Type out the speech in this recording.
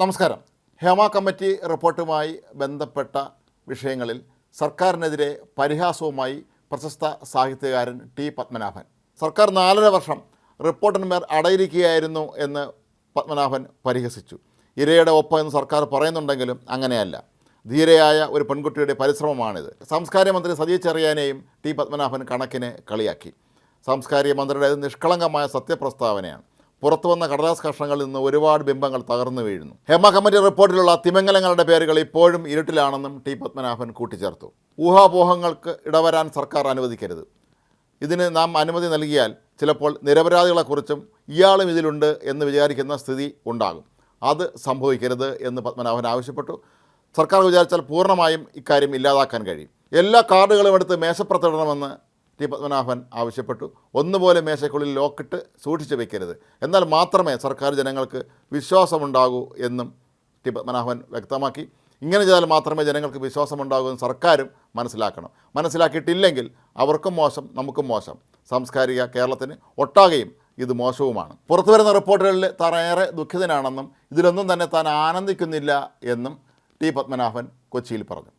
നമസ്കാരം. ഹേമ കമ്മിറ്റി റിപ്പോർട്ടുമായി ബന്ധപ്പെട്ട വിഷയങ്ങളിൽ സർക്കാരിനെതിരെ പരിഹാസവുമായി പ്രശസ്ത സാഹിത്യകാരൻ ടി പത്മനാഭൻ. സർക്കാർ നാലര വർഷം റിപ്പോർട്ടിന്മേൽ അടയിരിക്കുകയായിരുന്നു എന്ന് പത്മനാഭൻ പരിഹസിച്ചു. ഇരയുടെ ഒപ്പം എന്ന് സർക്കാർ പറയുന്നുണ്ടെങ്കിലും അങ്ങനെയല്ല. ധീരയായ ഒരു പെൺകുട്ടിയുടെ പരിശ്രമമാണിത്. സാംസ്കാരിക മന്ത്രി സജി ചെറിയാനെയും ടി പത്മനാഭൻ കണക്കിന് കളിയാക്കി. സാംസ്കാരിക മന്ത്രിയുടെ നിഷ്കളങ്കമായ സത്യപ്രസ്താവനയാണ്. പുറത്തു വന്ന കടലാസ് കഷ്ണങ്ങളിൽ നിന്ന് ഒരുപാട് ബിംബങ്ങൾ തകർന്നു വീഴുന്നു. ഹെമ കമ്മിറ്റി റിപ്പോർട്ടിലുള്ള തിമംഗലങ്ങളുടെ പേരുകൾ ഇപ്പോഴും ഇരുട്ടിലാണെന്നും ടി പത്മനാഭൻ കൂട്ടിച്ചേർത്തു. ഊഹാപോഹങ്ങൾക്ക് ഇടവരാൻ സർക്കാർ അനുവദിക്കരുത്. ഇതിന് നാം അനുമതി നൽകിയാൽ ചിലപ്പോൾ നിരപരാധികളെക്കുറിച്ചും ഇയാളും ഇതിലുണ്ട് എന്ന് വിചാരിക്കുന്ന സ്ഥിതി ഉണ്ടാകും. അത് സംഭവിക്കരുത് എന്ന് പത്മനാഭൻ ആവശ്യപ്പെട്ടു. സർക്കാർ വിചാരിച്ചാൽ പൂർണമായും ഇക്കാര്യം ഇല്ലാതാക്കാൻ കഴിയും. എല്ലാ കാർഡുകളും എടുത്ത് മേശപ്പുറത്തിടണമെന്ന് ടി പത്മനാഭൻ ആവശ്യപ്പെട്ടു. ഒന്നുപോലെ മേശയ്ക്കുള്ളിൽ ലോക്കിട്ട് സൂക്ഷിച്ചു വെക്കരുത്. എന്നാൽ മാത്രമേ സർക്കാർ ജനങ്ങൾക്ക് വിശ്വാസമുണ്ടാകൂ എന്നും ടി പത്മനാഭൻ വ്യക്തമാക്കി. ഇങ്ങനെ ചെയ്താൽ മാത്രമേ ജനങ്ങൾക്ക് വിശ്വാസമുണ്ടാകൂ എന്ന് സർക്കാരും മനസ്സിലാക്കണം. മനസ്സിലാക്കിയിട്ടില്ലെങ്കിൽ അവർക്കും മോശം നമുക്കും മോശം. സാംസ്കാരിക കേരളത്തിന് ഒട്ടാകെയും ഇത് മോശവുമാണ്. പുറത്തു വരുന്ന റിപ്പോർട്ടുകളിൽ താൻ ഏറെ ദുഃഖിതനാണെന്നും ഇതിലൊന്നും തന്നെ താൻ ആനന്ദിക്കുന്നില്ല എന്നും ടി പത്മനാഭൻ കൊച്ചിയിൽ പറഞ്ഞു.